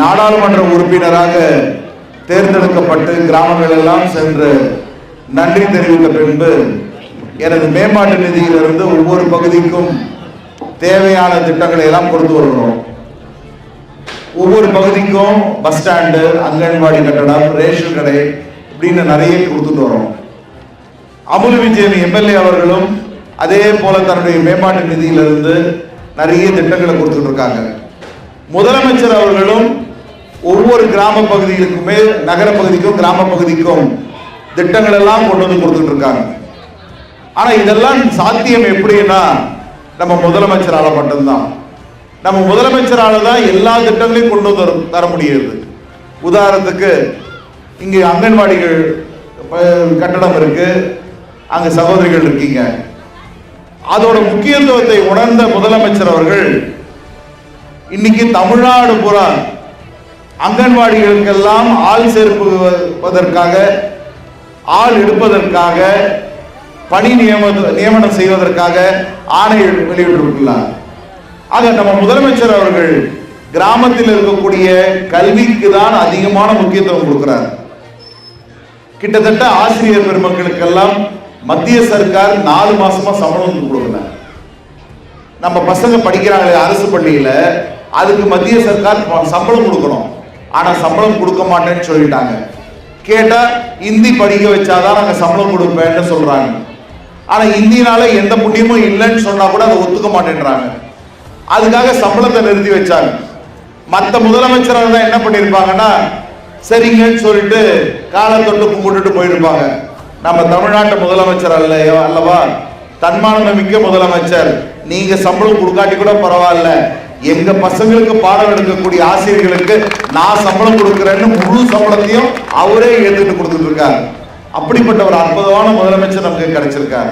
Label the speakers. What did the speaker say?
Speaker 1: நாடாளுமன்ற உறுப்பினராக தேர்ந்தெடுக்கப்பட்டு கிராமங்களெல்லாம் சென்று நன்றி தெரிவித்த பின்பு எனது மேம்பாட்டு நிதியிலிருந்து ஒவ்வொரு பகுதிக்கும் தேவையான திட்டங்களை எல்லாம் கொடுத்து வருகிறோம். ஒவ்வொரு பகுதிக்கும் பஸ் ஸ்டாண்டு அங்கன்வாடி கட்டடம் ரேஷன் கடை இப்படின்னு நிறைய கொடுத்துட்டு வரோம். அமுல் விஜயன் எம்எல்ஏ அவர்களும் அதே போல தன்னுடைய மேம்பாட்டு நிதியிலிருந்து நிறைய திட்டங்களை கொடுத்துட்டு இருக்காங்க. முதலமைச்சர் அவர்களும் ஒவ்வொரு கிராம பகுதிகளுக்குமே நகர பகுதிக்கும் கிராம பகுதிக்கும் திட்டங்கள் எல்லாம் கொண்டு வந்து கொடுத்துட்டு இருக்காங்க. ஆனா இதெல்லாம் சாத்தியம் எப்படின்னா நம்ம முதலமைச்சரால் மட்டும்தான். நம்ம முதலமைச்சரால் தான் எல்லா திட்டங்களையும் கொண்டு வந்து தர- தர முடியுது. உதாரணத்துக்கு இங்கே அங்கன்வாடிகள் கட்டடம் இருக்கு. அங்கே சகோதரிகள் இருக்கீங்க. அதோட முக்கியத்துவத்தை உணர்ந்த முதலமைச்சர் அவர்கள் இன்னைக்கு தமிழ்நாடு பூரா அங்கன்வாடிகளுக்கெல்லாம் ஆள் சேர்ப்பதற்காக ஆள் எடுப்பதற்காக பணி நியம நியமனம் செய்வதற்காக ஆணை வெளியிட்டிருக்கிறார். ஆக நம்ம முதலமைச்சர் அவர்கள் கிராமத்தில் இருக்கக்கூடிய கல்விக்கு தான் அதிகமான முக்கியத்துவம் கொடுக்கிறார். கிட்டத்தட்ட ஆசிரியர் பெருமக்களுக்கெல்லாம் மத்திய சர்க்கார் நாலு மாசமா சம்பளம் கொடுக்கல நம்ம பசங்க படிக்கிறாங்களே அரசு பள்ளியில அதுக்கு மத்திய சர்க்கார் சம்பளம் கொடுக்கணும். ஆனா சம்பளம் கொடுக்க மாட்டேன்னு சொல்லிட்டாங்க. கேட்டா இந்தி படிக்க வச்சாதான் நாங்க சம்பளம் கொடுப்பேன்னு சொல்றாங்க. ஆனா இந்தினால எந்த புண்ணியமும் இல்லைன்னு சொன்னா கூட அதை ஒத்துக்க மாட்டேன்றாங்க. அதுக்காக சம்பளத்தை நிறுத்தி வச்சாங்க. மற்ற முதலமைச்சராக தான் என்ன பண்ணியிருப்பாங்கன்னா சரிங்கன்னு சொல்லிட்டு காலை தொட்டு கும்பிட்டுட்டு போயிருப்பாங்க. நம்ம தமிழ்நாட்டு முதலமைச்சர் அல்ல அல்லவா? தன்மான மிக்க முதலமைச்சர். நீங்க சம்பளம் கொடுக்காட்டி கூட பரவாயில்ல. எங்க பசங்களுக்கு பாடம் எடுக்கக்கூடிய ஆசிரியர்களுக்கு நான் சம்பளம் கொடுக்கிறேன்னு முழு சம்பளத்தையும் அவரே எடுத்துட்டு கொடுத்துட்டு இருக்காரு. அப்படிப்பட்ட ஒரு அற்புதமான முதலமைச்சர் நமக்கு கிடைச்சிருக்காரு.